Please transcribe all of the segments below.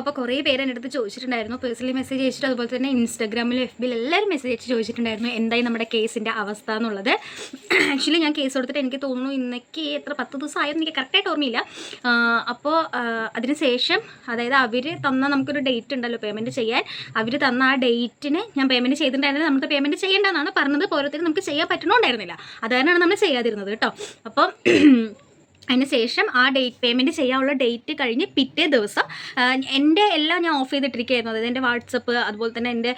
അപ്പോൾ കുറേ പേര് എന്റെ അടുത്ത് ചോദിച്ചിട്ടുണ്ടായിരുന്നു. പേഴ്സണലി മെസ്സേജ് അയച്ചിട്ട് അതുപോലെ തന്നെ ഇൻസ്റ്റാഗ്രാമിലും എഫ് ബിയിൽ എല്ലാവരും മെസ്സേജ് അയച്ച് ചോദിച്ചിട്ടുണ്ടായിരുന്നു. എന്തായി നമ്മുടെ കേസിന്റെ അവസ്ഥ എന്നുള്ളത്. ആക്ച്വലി ഞാൻ കേസ് കൊടുത്തിട്ട് എനിക്ക് തോന്നുന്നു ഇന്നേക്ക് എത്ര പത്ത് ദിവസം ആയെന്ന് എനിക്ക് കറക്റ്റായിട്ട് ഓർമ്മയില്ല. അപ്പോൾ അതിന് ശേഷം അതായത് അവർ തന്ന നമുക്കൊരു ഡേറ്റ് ഉണ്ടല്ലോ പേയ്മെന്റ് ചെയ്യാൻ. അവർ തന്ന ആ ഡേറ്റിന് ഞാൻ പേയ്മെന്റ് ചെയ്തിട്ടുണ്ടായിരുന്നത് നമുക്ക് പേയ്മെന്റ് ചെയ്യേണ്ടതെന്നാണ് പറഞ്ഞത്. പോരത്തിന് നമുക്ക് ചെയ്യാൻ പറ്റണമുണ്ടായിരുന്നില്ല അത് കാരണമാണ് നമ്മൾ ചെയ്യാതിരുന്നത് കേട്ടോ. അപ്പം അതിന് ശേഷം ആ ഡേറ്റ് പേയ്മെന്റ് ചെയ്യാനുള്ള ഡേറ്റ് കഴിഞ്ഞ് പിറ്റേ ദിവസം എന്റെ എല്ലാം ഞാൻ ഓഫ് ചെയ്തിട്ടിരിക്കുകയായിരുന്നു. അതായത് എന്റെ വാട്സപ്പ് അതുപോലെ തന്നെ എന്റെ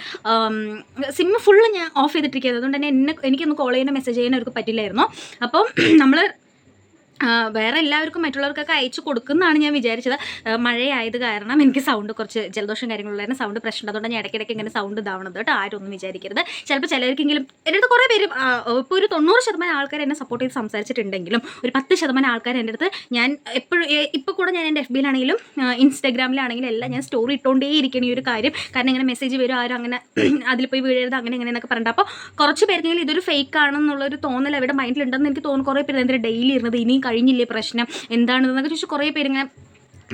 സിമ്മ് ഫുള്ള് ഞാൻ ഓഫ് ചെയ്തിട്ടിരിക്കുകയായിരുന്നു. അതുകൊണ്ട് തന്നെ എന്നെ എനിക്കൊന്ന് കോൾ ചെയ്യാനോ മെസ്സേജ് ചെയ്യാനോ അവർക്ക് പറ്റില്ലായിരുന്നു. അപ്പം നമ്മൾ വേറെ എല്ലാവർക്കും മറ്റുള്ളവർക്കൊക്കെ അയച്ചു കൊടുക്കുന്നതാണ് ഞാൻ വിചാരിച്ചത്. മഴയായത് കാരണം എനിക്ക് സൗണ്ട് കുറച്ച് ജലദോഷം കാര്യങ്ങളുള്ള സൗണ്ട് പ്രശ്നം അതുകൊണ്ട് ഞാൻ ഇടയ്ക്കിടയ്ക്ക് ഇങ്ങനെ സൗണ്ട് ഇതാവണത് കേട്ടോ. ആരും ഒന്നും വിചാരിക്കരുത്. ചിലപ്പോൾ ചിലർക്കെങ്കിലും എന്റെ അടുത്ത് കുറേ പേര് ഇപ്പോൾ ഒരു തൊണ്ണൂറ് ശതമാനം ആൾക്കാർ എന്നെ സപ്പോർട്ട് ചെയ്ത് സംസാരിച്ചിട്ടുണ്ടെങ്കിലും ഒരു പത്ത് ശതമാനം ആൾക്കാർ എന്റെ അടുത്ത് ഞാൻ എപ്പോഴും ഇപ്പോൾ കൂടെ ഞാൻ എന്റെ എഫ് ബിയിലാണെങ്കിലും ഇൻസ്റ്റാഗ്രാമിലാണെങ്കിലും എല്ലാം ഞാൻ സ്റ്റോറി ഇട്ടുകൊണ്ടേ ഇരിക്കണം ഈ ഒരു കാര്യം. കാരണം ഇങ്ങനെ മെസ്സേജ് വരും ആരും അങ്ങനെ അതിൽ പോയി വീഴരുത് അങ്ങനെ ഇങ്ങനെ എന്നൊക്കെ പറഞ്ഞിട്ട്. അപ്പോൾ കുറച്ച് പേർക്കെങ്കിലും ഇതൊരു ഫേക്ക് ആണെന്നുള്ളൊരു തോന്നൽ അവരുടെ മൈൻഡിലുണ്ടെന്ന് എനിക്ക് തോന്നുന്നു. കുറേ പേര് എന്തിനാ ഡെയിലി ഇരുന്നത് ഇനിയും കഴിഞ്ഞില്ലേ പ്രശ്നം? എന്താണെന്നൊക്കെ ചോദിച്ചാൽ കുറേ പേരിങ്ങനെ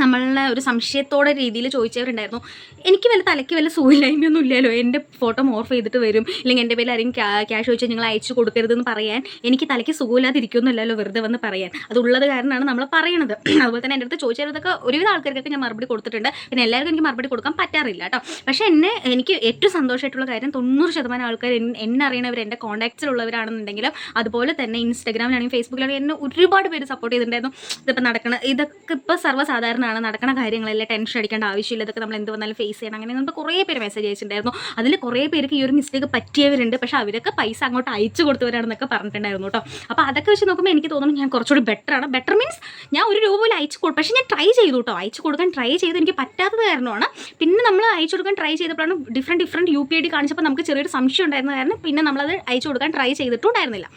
നമ്മളെ ഒരു സംശയത്തോടെ രീതിയിൽ ചോദിച്ചവരുണ്ടായിരുന്നു. എനിക്ക് വല്ല തലയ്ക്ക് വല്ല സുഖമില്ലായ്മയൊന്നും ഇല്ലല്ലോ. എന്റെ ഫോട്ടോ മോർഫ് ചെയ്തിട്ട് വരും. ഇല്ലെങ്കിൽ എന്റെ പേരിൽ ആരെങ്കിലും ക്യാഷ് ചോദിച്ചാൽ നിങ്ങൾ അയച്ചു കൊടുക്കരുതെന്ന് പറയാൻ എനിക്ക് തലയ്ക്ക് സുഖമില്ലാതിരിക്കുമെന്നില്ലല്ലോ വെറുതെ വന്ന് പറയാൻ. അതുള്ളത് കാരണമാണ് നമ്മൾ പറയണത്. അതുപോലെ തന്നെ എന്റെ അടുത്ത് ചോദിച്ചവരതൊക്കെ ഒരുവിധ ആൾക്കാർക്കൊക്കെ ഞാൻ മറുപടി കൊടുത്തിട്ടുണ്ട്. പിന്നെ എല്ലാവർക്കും എനിക്ക് മറുപടി കൊടുക്കാൻ പറ്റാറില്ല കേട്ടോ. പക്ഷേ എന്നെ എനിക്ക് ഏറ്റവും സന്തോഷമായിട്ടുള്ള കാര്യം തൊണ്ണൂറ് ശതമാനം ആൾക്കാർ എന്നെ അറിയണവർ എന്റെ കോൺടാക്ട്സിലുള്ളവരാണെന്നുണ്ടെങ്കിലും അതുപോലെ തന്നെ ഇൻസ്റ്റാഗ്രാമിലാണെങ്കിലും ഫേസ്ബുക്കിലാണെങ്കിലും എന്നെ ഒരുപാട് പേര് സപ്പോർട്ട് ചെയ്തിട്ടുണ്ടായിരുന്നു. ഇതിപ്പോൾ നടക്കണം ഇതൊക്കെ ഇപ്പോൾ സർവസാധാരണമാണ് നടക്കുന്ന കാര്യങ്ങളെല്ലാം ടെൻഷൻ അടിക്കേണ്ട ആവശ്യമില്ല. ഇതൊക്കെ നമ്മൾ എന്ത് വന്നാലും ഫേസ് ചെയ്യണം. അങ്ങനെ നമുക്ക് കുറേ പേര് മെസ്സേജ് അയച്ചിട്ടുണ്ടായിരുന്നു. അതിൽ കുറേ പേർക്ക് ഈ ഒരു മിസ്റ്റേക്ക് പറ്റിയവരുണ്ട്. പക്ഷേ അവരൊക്കെ പൈസ അങ്ങോട്ട് അയച്ചു കൊടുത്തവരാണെന്നൊക്കെ പറഞ്ഞിട്ടുണ്ടായിരുന്നു കേട്ടോ. അപ്പോൾ അതൊക്കെ വെച്ച് നോക്കുമ്പോൾ എനിക്ക് തോന്നുന്നു ഞാൻ കുറച്ചുകൂടി ബെറ്റർ ആണ്. ബെറ്റർ മീൻസ് ഞാൻ ഒരു രൂപ പോലും അയച്ചു കൊടുക്കും പക്ഷേ ഞാൻ ട്രൈ ചെയ്തു കേട്ടോ. അയച്ചു കൊടുക്കാൻ ട്രൈ ചെയ്ത് എനിക്ക് പറ്റാത്തത് കാരണമാണ്. പിന്നെ നമ്മൾ അയച്ചു കൊടുക്കാൻ ട്രൈ ചെയ്തപ്പോഴാണ് different different U P I D കാണിച്ചപ്പോൾ നമുക്ക് ചെറിയൊരു സംശയം ഉണ്ടായിരുന്ന കാരണം പിന്നെ നമ്മളത് അയച്ചു കൊടുക്കാൻ ട്രൈ ചെയ്തിട്ടുണ്ടായിരുന്നില്ല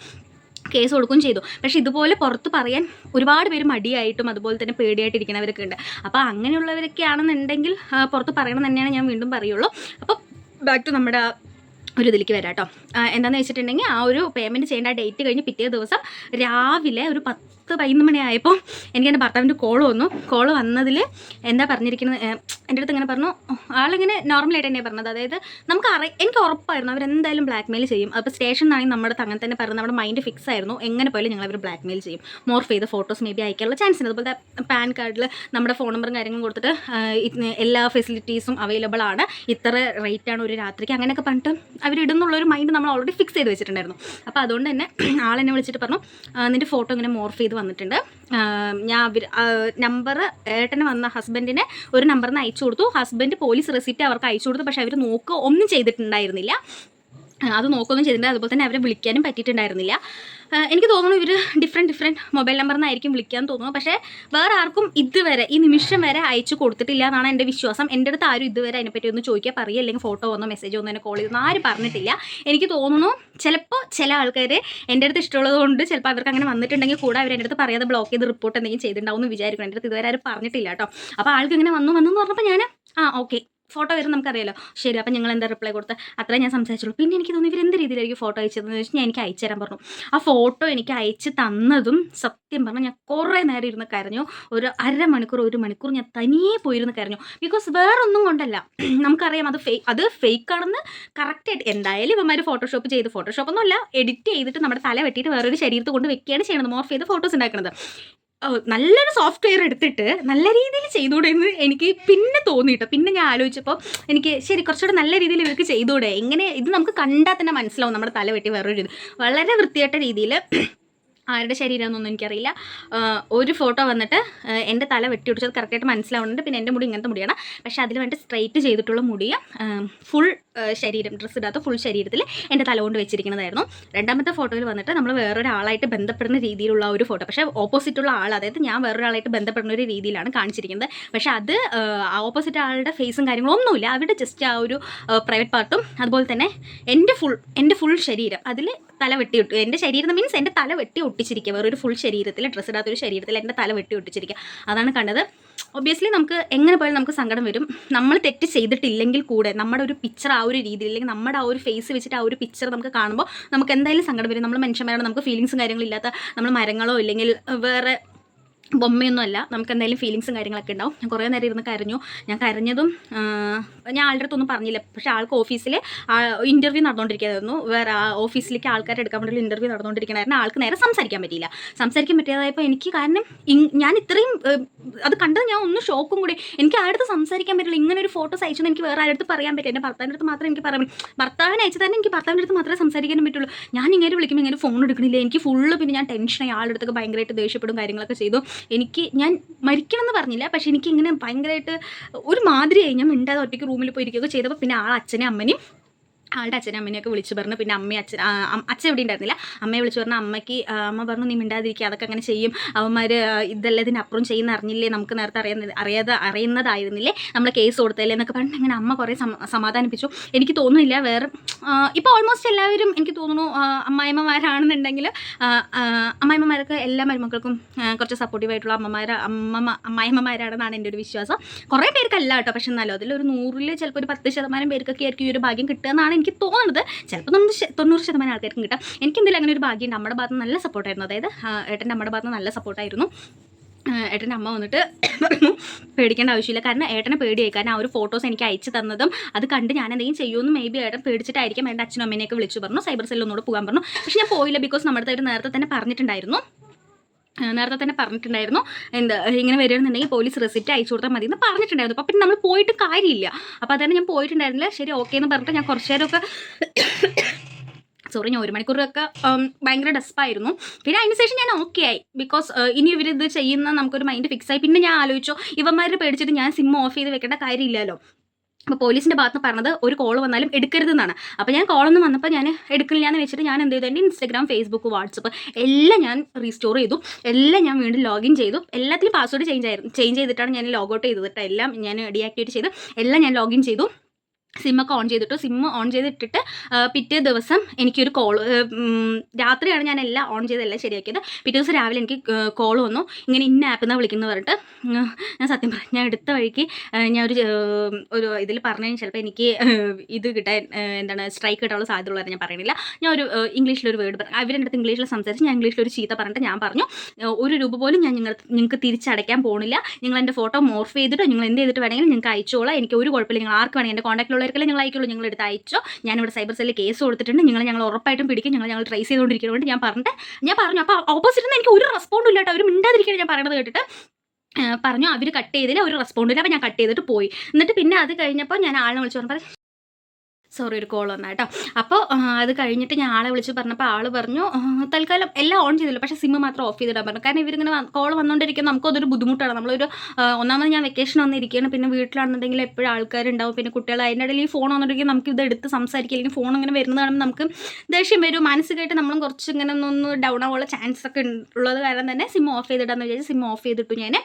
കേസ് കൊടുക്കുകയും ചെയ്തു. പക്ഷേ ഇതുപോലെ പുറത്ത് പറയാൻ ഒരുപാട് പേര് മടിയായിട്ടും അതുപോലെ തന്നെ പേടിയായിട്ടിരിക്കുന്നവരൊക്കെ ഉണ്ട്. അപ്പോൾ അങ്ങനെയുള്ളവരൊക്കെ ആണെന്നുണ്ടെങ്കിൽ പുറത്ത് പറയണം തന്നെയാണ് ഞാൻ വീണ്ടും പറയുള്ളൂ. അപ്പോൾ ബാക്ക് ടു നമ്മുടെ ഒരു ഇതിലേക്ക് വരാം കേട്ടോ. എന്താണെന്ന് വെച്ചിട്ടുണ്ടെങ്കിൽ ആ ഒരു പേയ്മെന്റ് ചെയ്യേണ്ട ഡേറ്റ് കഴിഞ്ഞ് പിറ്റേ ദിവസം രാവിലെ ഒരു പത്ത് പതിനൊന്ന് മണിയായപ്പോൾ എനിക്ക് എന്റെ ഭർത്താവിന്റെ കോൾ വന്നു. കോൾ വന്നതിൽ എന്താ പറഞ്ഞിരിക്കുന്നത് എന്റെ അടുത്ത് ഇങ്ങനെ പറഞ്ഞു ആളിങ്ങനെ നോർമലായിട്ട് തന്നെ പറഞ്ഞത്. അതായത് നമുക്ക് അറി എനിക്ക് ഉറപ്പായിരുന്നു അവരെന്തായാലും ബ്ലാക്ക് മെയിൽ ചെയ്യും. അപ്പോൾ സ്റ്റേഷനിലാണെങ്കിൽ നമ്മുടെ അങ്ങനെ തന്നെ പറഞ്ഞു നമ്മുടെ മൈൻഡ് ഫിക്സ് ആയിരുന്നു. എങ്ങനെ പോയാലും ഞങ്ങൾ അവർ ബ്ലാക്ക് മെയിൽ ചെയ്യും. മോർഫ് ചെയ്ത ഫോട്ടോസ് മേ ബി അയക്കാനുള്ള ചാൻസ് ഉണ്ട്. അതുപോലെ പാൻ കാർഡിൽ നമ്മുടെ ഫോൺ നമ്പറും കാര്യങ്ങളും കൊടുത്തിട്ട് എല്ലാ ഫെസിലിറ്റീസും അവൈലബിൾ ആണ്. ഇത്ര റേറ്റ് ആണ് ഒരു രാത്രിക്ക് അങ്ങനെയൊക്കെ പറഞ്ഞിട്ട് അവരിടുന്നുള്ളൊരു മൈൻഡ് നമ്മൾ ഓൾറെഡി ഫിക്സ് ചെയ്ത് വെച്ചിട്ടുണ്ടായിരുന്നു. അപ്പോൾ അതുകൊണ്ട് തന്നെ ആളെന്നെ വിളിച്ചിട്ട് പറഞ്ഞു "ആ, നിന്റെ ഫോട്ടോ ഇങ്ങനെ മോർഫ് ചെയ്ത് വന്നിട്ടുണ്ട്. ഞാൻ അവർ നമ്പർ ഏട്ടന് വന്ന ഹസ്ബൻഡിനെ ഒരു നമ്പറിൽ നിന്ന് അയച്ചു കൊടുത്തു. ഹസ്ബൻഡ് പോലീസ് റെസിപ്റ്റ് അവർക്ക് അയച്ചു കൊടുത്തു. പക്ഷേ അവർ നോക്കുക ഒന്നും ചെയ്തിട്ടുണ്ടായിരുന്നില്ല. അത് നോക്കുകയൊന്നും ചെയ്തിട്ടുണ്ട്. അതുപോലെ തന്നെ അവരെ വിളിക്കാനും പറ്റിയിട്ടുണ്ടായിരുന്നില്ല. എനിക്ക് തോന്നുന്നു ഇവർ ഡിഫറെന്റ് ഡിഫറെന്റ് മൊബൈൽ നമ്പറിൽ നിന്നായിരിക്കും വിളിക്കാൻ തോന്നുന്നു. പക്ഷേ വേറെ ആർക്കും ഇതുവരെ ഈ നിമിഷം വരെ അയച്ചു കൊടുത്തിട്ടില്ല എന്നാണ് എന്റെ വിശ്വാസം. എന്റെ അടുത്ത് ആരും ഇതുവരെ അതിനെപ്പറ്റി ഒന്ന് ചോദിക്കുക പറയുക അല്ലെങ്കിൽ ഫോട്ടോ വന്നോ മെസ്സേജ് വന്നോ എന്നെ കോൾ ചെയ്തൊന്നും ആരും പറഞ്ഞിട്ടില്ല. എനിക്ക് തോന്നുന്നു ചിലപ്പോൾ ചില ആൾക്കാർ എന്റെ അടുത്ത് ഇഷ്ടമുള്ളത് കൊണ്ട് ചിലപ്പോൾ അവർക്ക് അങ്ങനെ വന്നിട്ടുണ്ടെങ്കിൽ കൂടെ അവർ എന്റെ അടുത്ത് പറയാതെ ബ്ലോക്ക് ചെയ്ത് റിപ്പോർട്ട് എന്തെങ്കിലും ചെയ്തിട്ടുണ്ടാവും എന്ന് വിചാരിക്കണം എന്റെ അടുത്ത് ഇതുവരെ ആരും പറഞ്ഞിട്ടില്ല കേട്ടോ. അപ്പോൾ ആൾക്ക് ഇങ്ങനെ വന്നു വന്നു എന്ന് പറഞ്ഞപ്പോൾ ഞാൻ ആ ഓക്കെ ഫോട്ടോ വരും നമുക്കറിയാലോ ശരി അപ്പം ഞങ്ങൾ എന്താ റിപ്ലൈ കൊടുത്ത്? അത്രേ ഞാൻ സംസാരിച്ചുള്ളൂ. പിന്നെ എനിക്ക് തോന്നി ഇവർ എന്ത് രീതിയിലായിരിക്കും ഫോട്ടോ അയച്ചതെന്ന് ചോദിച്ചാൽ ഞാൻ എനിക്ക് അയച്ചു തരാൻ പറഞ്ഞു. ആ ഫോട്ടോ എനിക്ക് അയച്ച് തന്നതും സത്യം പറഞ്ഞാൽ ഞാൻ കുറേ നേരം ഇരുന്ന് കരഞ്ഞു. ഒരു അരമണിക്കൂർ ഒരു മണിക്കൂർ ഞാൻ തനിയെ പോയിരുന്ന് കരഞ്ഞു. ബിക്കോസ് വേറൊന്നും കൊണ്ടല്ല. നമുക്കറിയാം അത് ഫേക്ക് അത് ഫേക്ക് ആണെന്ന് കറക്റ്റായിട്ട് എന്തായാലും ഇവന്മാർ ഫോട്ടോഷോപ്പ് ചെയ്ത് ഫോട്ടോഷോപ്പ് ഒന്നുമല്ല എഡിറ്റ് ചെയ്തിട്ട് നമ്മുടെ തല വെട്ടിയിട്ട് വേറൊരു ശരീരത്ത് കൊണ്ട് വെക്കുകയാണ് ചെയ്യണത് മോർഫ് ചെയ്ത് ഫോട്ടോസ് ഉണ്ടാക്കുന്നത്. നല്ലൊരു സോഫ്റ്റ്വെയർ എടുത്തിട്ട് നല്ല രീതിയിൽ ചെയ്തുകൂടെ എന്ന് എനിക്ക് പിന്നെ തോന്നിയിട്ടോ. പിന്നെ ഞാൻ ആലോചിച്ചപ്പോൾ എനിക്ക് ശരി കുറച്ചുകൂടെ നല്ല രീതിയിൽ ഇവർക്ക് ചെയ്തുകൂടെ എങ്ങനെ ഇത് നമുക്ക് കണ്ടാൽ തന്നെ മനസ്സിലാവും നമ്മുടെ തല വെട്ടി വേറൊരു ഇത്. വളരെ വൃത്തിയായിട്ട രീതിയിൽ ആരുടെ ശരീരമൊന്നും എനിക്കറിയില്ല. ഒരു ഫോട്ടോ വന്നിട്ട് എന്റെ തല വെട്ടി ഒടിച്ചത് കറക്റ്റായിട്ട് മനസ്സിലാവുന്നുണ്ട്. പിന്നെ എന്റെ മുടി ഇങ്ങനത്തെ മുടിയാണ്. പക്ഷേ അതിൽ വേണ്ടി സ്ട്രെയിറ്റ് ചെയ്തിട്ടുള്ള മുടിയും ഫുൾ ശരീരം ഡ്രസ്സ് ഇടാത്ത ഫുൾ ശരീരത്തിൽ എന്റെ തല കൊണ്ട് വെച്ചിരിക്കുന്നതായിരുന്നു. രണ്ടാമത്തെ ഫോട്ടോയിൽ വന്നിട്ട് നമ്മൾ വേറൊരാളായിട്ട് ബന്ധപ്പെടുന്ന രീതിയിലുള്ള ഒരു ഫോട്ടോ പക്ഷേ ഓപ്പോസിറ്റുള്ള ആൾ അതായത് ഞാൻ വേറൊരാളായിട്ട് ബന്ധപ്പെടുന്ന ഒരു രീതിയിലാണ് കാണിച്ചിരിക്കുന്നത്. പക്ഷേ അത് ഓപ്പോസിറ്റ് ആളുടെ ഫേസും കാര്യങ്ങളും ഒന്നുമില്ല. അവിടെ ജസ്റ്റ് ആ ഒരു പ്രൈവറ്റ് പാർട്ടും അതുപോലെ തന്നെ എന്റെ ഫുൾ എന്റെ ഫുൾ ശരീരം അതിൽ തല വെട്ടി ഒട്ടി എന്റെ ശരീരം മീൻസ് എന്റെ തല വെട്ടി ഒട്ടിച്ചിരിക്കുക. വേറൊരു ഫുൾ ശരീരത്തിൽ ഡ്രസ്സ് ഇടാത്തൊരു ശരീരത്തിൽ എന്റെ തല വെട്ടി ഒട്ടിച്ചിരിക്കുക. അതാണ് കണ്ടത്. ഒബ്വിയസ്ലി നമുക്ക് എങ്ങനെ പോയാലും നമുക്ക് സങ്കടം വരും. നമ്മൾ തെറ്റ് ചെയ്തിട്ടില്ലെങ്കിൽ കൂടെ നമ്മുടെ ഒരു പിക്ചർ ആ ഒരു രീതിയിൽ അല്ലെങ്കിൽ നമ്മുടെ ആ ഒരു ഫേസ് വെച്ചിട്ട് ആ ഒരു പിക്ചർ നമുക്ക് കാണുമ്പോൾ നമുക്ക് എന്തായാലും സങ്കടം വരും. നമ്മൾ മനുഷ്യന്മാരാണ് നമുക്ക് ഫീലിങ്സും കാര്യങ്ങളും ഇല്ലാത്ത നമ്മൾ മരങ്ങളോ ഇല്ലെങ്കിൽ വേറെ ബൊമ്മയൊന്നും അല്ല നമുക്ക് എന്തായാലും ഫീലിങ്സും കാര്യങ്ങളൊക്കെ ഉണ്ടാവും. ഞാൻ കുറേ നേരം ഇരുന്ന് കരഞ്ഞു. ഞാൻ കരഞ്ഞതും ഞാൻ ആളുടെ അടുത്തൊന്നും പറഞ്ഞില്ല. പക്ഷേ ആൾക്ക് ഓഫീസിൽ ഇന്റർവ്യൂ നടന്നുകൊണ്ടിരിക്കുകയായിരുന്നു വേറെ ഓഫീസിലേക്ക് ആൾക്കാരെ എടുക്കാൻ വേണ്ടി ഇന്റർവ്യൂ നടന്നുകൊണ്ടിരിക്കണമായിരുന്നു ആൾക്ക് നേരെ സംസാരിക്കാൻ പറ്റിയില്ല. സംസാരിക്കാൻ പറ്റിയതായപ്പോൾ എനിക്ക് കാരണം ഞാൻ ഇത്രയും അത് കണ്ടത് ഞാൻ ഒന്ന് ഷോക്കും കൂടി. എനിക്ക് ആരുടെ സംസാരിക്കാൻ പറ്റില്ല. ഇങ്ങനെ ഒരു ഫോട്ടോസ് അയച്ചത് എനിക്ക് വേറെ ആരുടെ പറയാൻ പറ്റില്ല. എന്റെ ഭർത്താവിന്റെ അടുത്ത് മാത്രമേ എനിക്ക് പറയാൻ പറ്റും. ഭർത്താവിനെ അയച്ചു തന്നെ എനിക്ക് ഭർത്താവിന്റെ അടുത്ത് മാത്രമേ സംസാരിക്കാനും പറ്റുള്ളൂ. ഞാൻ ഇങ്ങനെ വിളിക്കുമ്പോൾ ഇങ്ങനെ ഫോൺ എടുക്കണില്ല. എനിക്ക് ഫുള്ള് പിന്നെ ഞാൻ ടെൻഷനായി ആളുടെ അടുത്തൊക്കെ ഭയങ്കരമായിട്ട് ദേഷ്യപ്പെടും കാര്യങ്ങളൊക്കെ ചെയ്തു. എനിക്ക് ഞാൻ മരിക്കണം എന്ന് പറഞ്ഞില്ല പക്ഷേ എനിക്ക് ഇങ്ങനെ ഭയങ്കരമായിട്ട് ഒരു മാതിരിയായി. ഞാൻ മിണ്ടാതെ ഒറ്റയ്ക്ക് റൂമിൽ പോയി ഇരിക്കുകയൊക്കെ ചെയ്തപ്പോൾ പിന്നെ ആ അച്ഛനെയും അമ്മനെയും ആളുടെ അച്ഛനും അമ്മനെയൊക്കെ വിളിച്ചു പറഞ്ഞു. പിന്നെ അമ്മയും അച്ഛൻ അച്ഛൻ എവിടെ ഉണ്ടായിരുന്നില്ല? അമ്മയെ വിളിച്ചു പറഞ്ഞു അമ്മയ്ക്ക് അമ്മ പറഞ്ഞു നീ മിണ്ടാതിരിക്കുക അതൊക്കെ അങ്ങനെ ചെയ്യും. അവന്മാർ ഇതല്ല ഇതിനപ്പുറം ചെയ്യുന്ന അറിഞ്ഞില്ലേ നമുക്ക് നേരത്തെ അറിയുന്ന അറിയാതെ അറിയുന്നതായിരുന്നില്ലേ? നമ്മൾ കേസ് കൊടുത്തല്ലേ എന്നൊക്കെ പറഞ്ഞിട്ട് അങ്ങനെ അമ്മ കുറേ സമാധാനിപ്പിച്ചു. എനിക്ക് തോന്നുന്നില്ല വേറെ ഇപ്പോൾ ഓൾമോസ്റ്റ് എല്ലാവരും എനിക്ക് തോന്നുന്നു അമ്മായിമ്മമാരാണെന്നുണ്ടെങ്കിൽ അമ്മായിമ്മമാർക്ക് എല്ലാ മരുമക്കൾക്കും കുറച്ച് സപ്പോർട്ടീവായിട്ടുള്ള അമ്മമാർ അമ്മ അമ്മായിമ്മമാരാണെന്നാണ് എന്റെ ഒരു വിശ്വാസം. കുറേ പേർക്കല്ല കേട്ടോ പക്ഷെ എന്നാലും അതിലൊരു നൂറിൽ ചിലപ്പോൾ ഒരു പത്ത് ശതമാനം പേർക്കൊക്കെ ആയിരിക്കും ഈ ഒരു ഭാഗ്യം കിട്ടുക എന്നാണ് എനിക്ക് തോന്നുന്നത് ചിലപ്പോൾ നമ്മൾ തൊണ്ണൂറ് ശതമാനം ആൾക്കാർക്കും കിട്ടാം. എനിക്ക് എന്തെങ്കിലും അങ്ങനെ ഒരു ഭാഗ്യം നമ്മുടെ ഭാഗത്ത് നല്ല സപ്പോർട്ടായിരുന്നു അതായത് ഏട്ടന്റെ നമ്മുടെ ഭാഗത്ത് നല്ല സപ്പോർട്ടായിരുന്നു ഏട്ടന്റെ അമ്മ വന്നിട്ട് പേടിക്കേണ്ട ആവശ്യമില്ല. കാരണം ഏട്ടനെ പേടിയായി. കാരണം ആ ഒരു ഫോട്ടോസ് എനിക്ക് അയച്ചു തന്നതും അത് കണ്ട് ഞാൻ എന്തെങ്കിലും ചെയ്യുമെന്ന് മേ ബി ഏട്ടൻ പേടിച്ചിട്ടായിരിക്കും. എന്റെ അച്ഛനും അമ്മേനെയൊക്കെ വിളിച്ചു പറഞ്ഞു. സൈബർ സെല്ലിൽ ഒന്നുകൂടെ പോകാൻ പറഞ്ഞു. പക്ഷെ ഞാൻ പോയില്ല ബിക്കോസ് നമ്മുടെ നേരത്തെ തന്നെ പറഞ്ഞിട്ടുണ്ടായിരുന്നു. നേരത്തെ തന്നെ പറഞ്ഞിട്ടുണ്ടായിരുന്നു. എന്താ ഇങ്ങനെ വരികയാണെന്നുണ്ടെങ്കിൽ പോലീസ് റെസിപ്റ്റ് അയച്ചു കൊടുത്താൽ മതി എന്ന് പറഞ്ഞിട്ടുണ്ടായിരുന്നു. അപ്പോൾ പിന്നെ നമ്മൾ പോയിട്ട് കാര്യമില്ല. അപ്പോൾ അതുതന്നെ ഞാൻ പോയിട്ടുണ്ടായിരുന്നില്ല. ശരി ഓക്കെ എന്ന് പറഞ്ഞിട്ട് ഞാൻ കുറച്ച് നേരമൊക്കെ സോറി ഞാൻ ഒരു മണിക്കൂറൊക്കെ ഭയങ്കര ഡെസ്പായിരുന്നു പിന്നെ അതിന് ശേഷം ഞാൻ ഓക്കെ ആയി. ബിക്കോസ് ഇനി ഇവരിത് ചെയ്യുന്ന നമുക്കൊരു മൈൻഡ് ഫിക്സ് ആയി. പിന്നെ ഞാൻ ആലോചിച്ചു ഇവന്മാരെ പേടിച്ചിട്ട് ഞാൻ സിം ഓഫ് ചെയ്ത് വെക്കേണ്ട കാര്യമില്ലല്ലോ. അപ്പോൾ പോലീസിന്റെ ഭാഗത്ത് പറഞ്ഞത് ഒരു കോൾ വന്നാലും എടുക്കരുതെന്നാണ്. അപ്പോൾ ഞാൻ കോളൊന്നും വന്നപ്പോൾ ഞാൻ എടുക്കില്ല എന്ന് വെച്ചിട്ട് ഞാൻ എന്ത് ചെയ്തു? ഇൻസ്റ്റാഗ്രാം ഫേസ്ബുക്ക് വാട്സപ്പ് എല്ലാം ഞാൻ റീസ്റ്റോർ ചെയ്തു. എല്ലാം ഞാൻ വീണ്ടും ലോഗിൻ ചെയ്തു. എല്ലാത്തിലും പാസ്വേഡ് ചേഞ്ച് ആയിരുന്നു ചേഞ്ച് ചെയ്തിട്ടാണ് ഞാൻ ലോഗൗട്ട് ചെയ്തത് കേട്ടോ എല്ലാം ഞാൻ ഡീആക്ടിവേറ്റ് ചെയ്ത്. എല്ലാം ഞാൻ ലോഗിൻ ചെയ്തു. സിമ്മൊക്കെ ഓൺ ചെയ്തിട്ടു. സിമ്മ് ഓൺ ചെയ്തിട്ടിട്ട് പിറ്റേ ദിവസം എനിക്കൊരു കോൾ രാത്രിയാണ് ഞാൻ എല്ലാം ഓൺ ചെയ്തെല്ലാം ശരിയാക്കിയത്. പിറ്റേ ദിവസം രാവിലെ എനിക്ക് കോൾ വന്നു. ഇങ്ങനെ ഇന്ന ആപ്പിൽ നിന്ന് വിളിക്കുന്നു പറഞ്ഞിട്ട് ഞാൻ സത്യം പറഞ്ഞു ഞാൻ എടുത്ത വഴിക്ക് ഞാൻ ഒരു ഒരു ഇതിൽ പറഞ്ഞതിന് ചിലപ്പോൾ എനിക്ക് ഇത് കിട്ടാൻ എന്താണ് സ്ട്രൈക്ക് കിട്ടാനുള്ള സാധ്യത ഉള്ളത് ഞാൻ പറയുന്നില്ല. ഞാൻ ഒരു ഇംഗ്ലീഷിലൊരു വേർഡ് പറഞ്ഞു അവരുടെ അടുത്ത് ഇംഗ്ലീഷിൽ സംസാരിച്ച് ഞാൻ ഇംഗ്ലീഷിൽ ഒരു ചീത്ത പറഞ്ഞിട്ട് ഞാൻ പറഞ്ഞു. ഒരു രൂപ പോലും ഞാൻ നിങ്ങൾ നിങ്ങൾക്ക് തിരിച്ചടയ്ക്കാൻ പോകുന്നില്ല നിങ്ങൾ എന്റെ ഫോട്ടോ മോർഫ് ചെയ്തിട്ടോ നിങ്ങൾ എന്ത് ചെയ്തിട്ട് വേണമെങ്കിലും നിങ്ങൾക്ക് അയച്ചോളാം. എനിക്ക് ഒരു കുഴപ്പമില്ല. നിങ്ങൾ ആർക്ക് വേണമെങ്കിൽ എന്റെ കോൺടാക്റ്റിലുള്ളവർക്കല്ലേ ഞങ്ങൾ അയക്കുള്ളൂ. ഞങ്ങൾ എടുത്ത് അയച്ചോ. ഞാനിവിടെ സൈബർ സെല്ലിൽ കേസ് കൊടുത്തിട്ടുണ്ട്. നിങ്ങൾ ഞങ്ങൾ ഉറപ്പായിട്ടും പിടിക്കും. ഞങ്ങൾ ഞങ്ങൾ ട്രേസ് ചെയ്തുകൊണ്ടിരിക്കുന്നതുകൊണ്ട് ഞാൻ പറഞ്ഞിട്ട് ഞാൻ പറഞ്ഞു. അപ്പോൾ ഓപ്പോസിറ്റിൽ നിന്ന് എനിക്ക് ഒരു റെസ്പോണ്ടും ഇല്ല അവർ മിണ്ടാതിരിക്കുകയാണ് ഞാൻ പറയണത് കേട്ടിട്ട്. പറഞ്ഞു. അവർ കട്ട് ചെയ്തില്ല ഒരു റെസ്പോണ്ട് ഇല്ല. അപ്പോൾ ഞാൻ കട്ട് ചെയ്തിട്ട് പോയി. എന്നിട്ട് പിന്നെ അത് കഴിഞ്ഞപ്പോൾ ഞാൻ ആളിനെ വിളിച്ചു പറഞ്ഞപ്പോൾ സോറി ഒരു കോൾ വന്നാൽ കേട്ടോ അപ്പോൾ അത് കഴിഞ്ഞിട്ട് ഞാൻ ആളെ വിളിച്ച് പറഞ്ഞപ്പോൾ ആൾ പറഞ്ഞു തൽക്കാലം എല്ലാം ഓൺ ചെയ്തില്ല പക്ഷേ സിമ്മ് മാത്രം ഓഫ് ചെയ്തിടാൻ പറഞ്ഞു. കാരണം ഇവരിങ്ങനെ കോൾ വന്നുകൊണ്ടിരിക്കുമ്പോൾ നമുക്കതൊരു ബുദ്ധിമുട്ടാണ്. നമ്മളൊരു ഒന്നാമത് ഞാൻ വെക്കേഷൻ വന്നിരിക്കുകയാണ്. പിന്നെ വീട്ടിലാണെന്നുണ്ടെങ്കിൽ എപ്പോഴും ആൾക്കാരുണ്ടാവും. പിന്നെ കുട്ടികൾ അതിന്റെ ഇടയിൽ ഈ ഫോൺ വന്നിട്ടുണ്ടെങ്കിൽ നമുക്ക് ഇത് എടുത്ത് സംസാരിക്കുക. അല്ലെങ്കിൽ ഫോൺ ഇങ്ങനെ വരുന്നത് നമുക്ക് ദേഷ്യം വരും. മാനസികമായിട്ട് നമ്മളും കുറച്ച് ഇങ്ങനെ ഒന്ന് ഡൗൺ ആവാനുള്ള ചാൻസ് ഒക്കെ ഉള്ളത് കാരണം തന്നെ സിമ്മ് ഓഫ് ചെയ്തിടാന്ന് വിചാരിച്ച് സിമ്മ് ഓഫ് ചെയ്തിട്ടു ഞാൻ.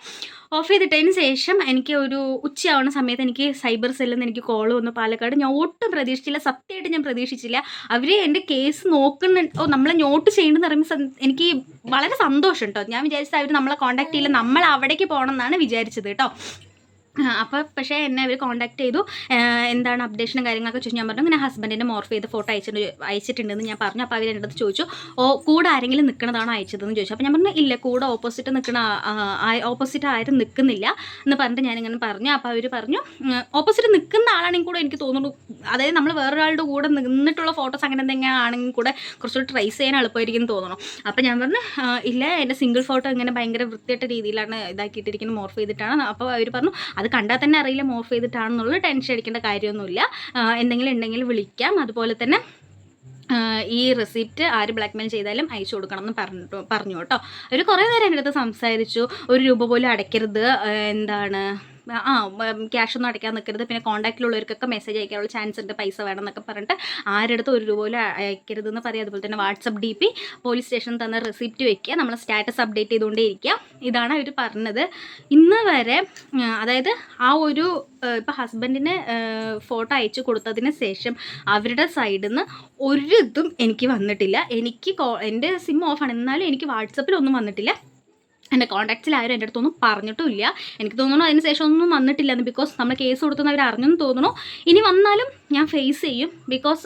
ഓഫ് ചെയ്തിട്ടതിന് ശേഷം എനിക്ക് ഒരു ഉച്ചയാവുന്ന സമയത്ത് എനിക്ക് സൈബർ സെല്ലിൽ നിന്ന് എനിക്ക് കോൾ വന്നു. പാലക്കാട്. ഞാൻ ഒട്ടും പ്രതീക്ഷിച്ചില്ല. സത്യമായിട്ട് ഞാൻ പ്രതീക്ഷിച്ചില്ല. അവർ എന്റെ കേസ് നോക്കുന്ന ഓ നമ്മളെ നോട്ട് ചെയ്യണമെന്ന് പറയുമ്പോൾ എനിക്ക് വളരെ സന്തോഷം കേട്ടോ ഞാൻ വിചാരിച്ചത് അവർ നമ്മളെ കോൺടാക്ട് ചെയ്യില്ല. നമ്മൾ അവിടേക്ക് പോകണം എന്നാണ് വിചാരിച്ചത് കേട്ടോ അപ്പോൾ പക്ഷേ എന്നെ അവർ കോൺടാക്ട് ചെയ്തു. എന്താണ് അപ്ഡേഷനും കാര്യങ്ങളൊക്കെ ചോദിച്ചു. ഞാൻ പറഞ്ഞു ഇങ്ങനെ ഹസ്ബൻഡിന്റെ മോർഫ് ചെയ്ത് ഫോട്ടോ അയച്ചിട്ട് അയച്ചിട്ടുണ്ടെന്ന് ഞാൻ പറഞ്ഞു. അപ്പോൾ അവർ എന്റെ അടുത്ത് ചോദിച്ചു ഓ കൂടെ ആരെങ്കിലും നിൽക്കുന്നതാണോ അയച്ചതെന്ന് ചോദിച്ചു. അപ്പോൾ ഞാൻ പറഞ്ഞു ഇല്ല കൂടെ ഓപ്പോസിറ്റ് നിൽക്കണ ഓപ്പോസിറ്റ് ആരും നിൽക്കുന്നില്ല എന്ന് പറഞ്ഞിട്ട് ഞാനിങ്ങനെ പറഞ്ഞു. അപ്പോൾ അവർ പറഞ്ഞു ഓപ്പോസിറ്റ് നിൽക്കുന്ന ആളാണെങ്കിൽ കൂടെ എനിക്ക് തോന്നുന്നു അതായത് നമ്മൾ വേറൊരാളുടെ കൂടെ നിന്നിട്ടുള്ള ഫോട്ടോസ് അങ്ങനെ എന്തെങ്കിലും ആണെങ്കിൽ കൂടെ കുറച്ചുകൂടി ട്രേസ് ചെയ്യാൻ എളുപ്പമായിരിക്കും തോന്നുന്നു. അപ്പോൾ ഞാൻ പറഞ്ഞു "ആ, ഇല്ല എന്റെ സിംഗിൾ ഫോട്ടോ ഇങ്ങനെ ഭയങ്കര വൃത്തിയായിട്ട രീതിയിലാണ് ഇതാക്കിയിട്ടിരിക്കുന്നത് മോർഫ് ചെയ്തിട്ടാണ്. അപ്പോൾ അവർ പറഞ്ഞു അത് കണ്ടാൽ തന്നെ അറിയില്ല മോർഫ് ചെയ്തിട്ടാണെന്നുള്ള ടെൻഷൻ അടിക്കേണ്ട കാര്യമൊന്നുമില്ല. എന്തെങ്കിലും ഉണ്ടെങ്കിൽ വിളിക്കാം. അതുപോലെ തന്നെ ഈ റെസിപ്റ്റ് ആര് ബ്ലാക്ക്മെയിൽ ചെയ്താലും അയച്ചു കൊടുക്കണം എന്ന് പറഞ്ഞു പറഞ്ഞു കേട്ടോ അവർ കുറേ നേരം എന്റെ അടുത്ത് സംസാരിച്ചു. ഒരു രൂപ പോലും അടയ്ക്കരുത്. എന്താണ്? ആ ക്യാഷ് ഒന്നും അടയ്ക്കാൻ നിൽക്കരുത് പിന്നെ കോൺടാക്റ്റിലുള്ളവർക്കൊക്കെ മെസ്സേജ് അയക്കാനുള്ള ചാൻസ് ഉണ്ട് പൈസ വേണം എന്നൊക്കെ പറഞ്ഞിട്ട്. ആരുടെ ഒരു രൂപ പോലും അയക്കരുത് എന്ന് പറയാം. അതുപോലെ തന്നെ വാട്സപ്പ് ഡി പി പോലീസ് സ്റ്റേഷനിൽ തന്ന റെസിപ്റ്റ് വെക്കുക. നമ്മൾ സ്റ്റാറ്റസ് അപ്ഡേറ്റ് ചെയ്തുകൊണ്ടേ ഇരിക്കുക ഇതാണ് അവർ പറഞ്ഞത്. ഇന്ന് വരെ അതായത് ആ ഒരു ഇപ്പോൾ ഹസ്ബൻഡിന് ഫോട്ടോ അയച്ചു കൊടുത്തതിന് ശേഷം അവരുടെ സൈഡിൽ നിന്ന് ഒരു ഇതും എനിക്ക് വന്നിട്ടില്ല. എനിക്ക് എന്റെ സിം ഓഫാണ് എന്നാലും എനിക്ക് വാട്സപ്പിലൊന്നും വന്നിട്ടില്ല. എന്റെ കോൺടാക്ട്സിൽ ആരും എന്റെ അടുത്തൊന്നും പറഞ്ഞിട്ടും ഇല്ല എനിക്ക് തോന്നുന്നു അതിന് ശേഷം ഒന്നും വന്നിട്ടില്ലെന്ന് ബിക്കോസ് നമ്മൾ കേസ് കൊടുത്തുന്ന അവർ അറിഞ്ഞെന്ന് തോന്നുന്നു. ഇനി വന്നാലും ഞാൻ ഫേസ് ചെയ്യും. ബിക്കോസ്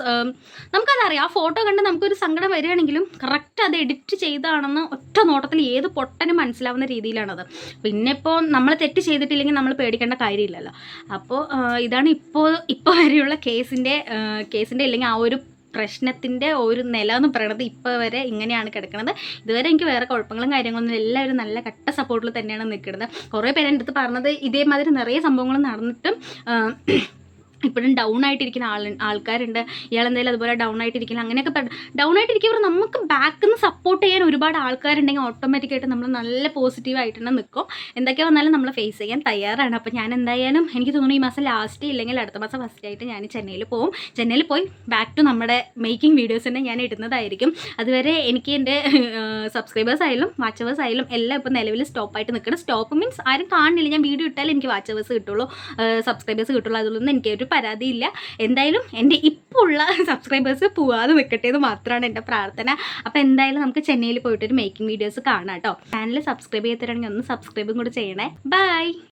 നമുക്കതറിയാം. ആ ഫോട്ടോ കണ്ട് നമുക്കൊരു സങ്കടം വരികയാണെങ്കിലും കറക്റ്റ് അത് എഡിറ്റ് ചെയ്താണെന്ന് ഒറ്റ നോട്ടത്തിൽ ഏത് പൊട്ടനും മനസ്സിലാവുന്ന രീതിയിലാണത്. പിന്നെ ഇപ്പോൾ നമ്മൾ തെറ്റ് ചെയ്തിട്ടില്ലെങ്കിൽ നമ്മൾ പേടിക്കേണ്ട കാര്യമില്ലല്ലോ. അപ്പോൾ ഇതാണ് ഇപ്പോൾ ഇപ്പോൾ വരെയുള്ള കേസിന്റെ കേസിന്റെ അല്ലെങ്കിൽ ആ ഒരു പ്രശ്നത്തിന്റെ ഒരു നില എന്ന് പറയുന്നത് ഇപ്പോൾ വരെ ഇങ്ങനെയാണ് കിടക്കുന്നത് ഇതുവരെ എനിക്ക് വേറെ കുഴപ്പങ്ങളും കാര്യങ്ങളൊന്നും. എല്ലാവരും നല്ല കട്ട സപ്പോർട്ടിൽ തന്നെയാണ് നിൽക്കുന്നത് കുറേ പേര് അടുത്ത് പറഞ്ഞത് ഇതേമാതിരി നിറയെ സംഭവങ്ങൾ നടന്നിട്ടും ഇപ്പോഴും ഡൗൺ ആയിട്ടിരിക്കുന്ന ആൾ ആൾക്കാരുണ്ട്. ഇയാൾ എന്തായാലും അതുപോലെ ഡൗൺ ആയിട്ടിരിക്കില്ല അങ്ങനെയൊക്കെ ഡൗൺ ആയിട്ടിരിക്കുമ്പോൾ നമുക്ക് ബാക്കിൽ നിന്ന് സപ്പോർട്ട് ചെയ്യാൻ ഒരുപാട് ആൾക്കാരുണ്ടെങ്കിൽ ഓട്ടോമാറ്റിക്കായിട്ട് നമ്മൾ നല്ല പോസിറ്റീവായിട്ട് തന്നെ നിൽക്കും. എന്തൊക്കെ വന്നാലും നമ്മൾ ഫേസ് ചെയ്യാൻ തയ്യാറാണ്. അപ്പോൾ ഞാൻ എന്തായാലും എനിക്ക് തോന്നുന്നു ഈ മാസം ലാസ്റ്റ് ഇല്ലെങ്കിൽ അടുത്ത മാസം ഫസ്റ്റ് ആയിട്ട് ഞാൻ ചെന്നൈയിൽ പോകും ചെന്നൈയിൽ പോയി ബാക്ക് ടു നമ്മുടെ മേക്കിംഗ് വീഡിയോസ് തന്നെ ഞാൻ ഇടുന്നതായിരിക്കും. അതുവരെ എനിക്ക് എന്റെ സബ്സ്ക്രൈബേഴ്സ് ആയാലും വാച്ചവേഴ്സ് ആയാലും എല്ലാം ഇപ്പോൾ നിലവിൽ സ്റ്റോപ്പായിട്ട് നിൽക്കണം. സ്റ്റോപ്പ് മീൻസ് ആരും കാണുന്നില്ല ഞാൻ വീഡിയോ ഇട്ടാലും എനിക്ക് വാച്ചവേഴ്സ് കിട്ടുള്ളൂ. സബ്സ്ക്രൈബേഴ്സ് കിട്ടുള്ളൂ. അതിലൊന്നും എനിക്കൊരു പരാതിയില്ല. എന്തായാലും എന്റെ ഇപ്പോൾ ഉള്ള സബ്സ്ക്രൈബേഴ്സ് പോവാതെ നിൽക്കട്ടെ എന്ന് മാത്രമാണ് എന്റെ പ്രാർത്ഥന. അപ്പോൾ എന്തായാലും നമുക്ക് ചെന്നൈയിൽ പോയിട്ടൊരു മേക്കിംഗ് വീഡിയോസ് കാണാം കേട്ടോ. ചാനൽ സബ്സ്ക്രൈബ് ചെയ്തിട്ടുണ്ടെങ്കിൽ ഒന്ന് സബ്സ്ക്രൈബും കൂടി ചെയ്യണേ. ബൈ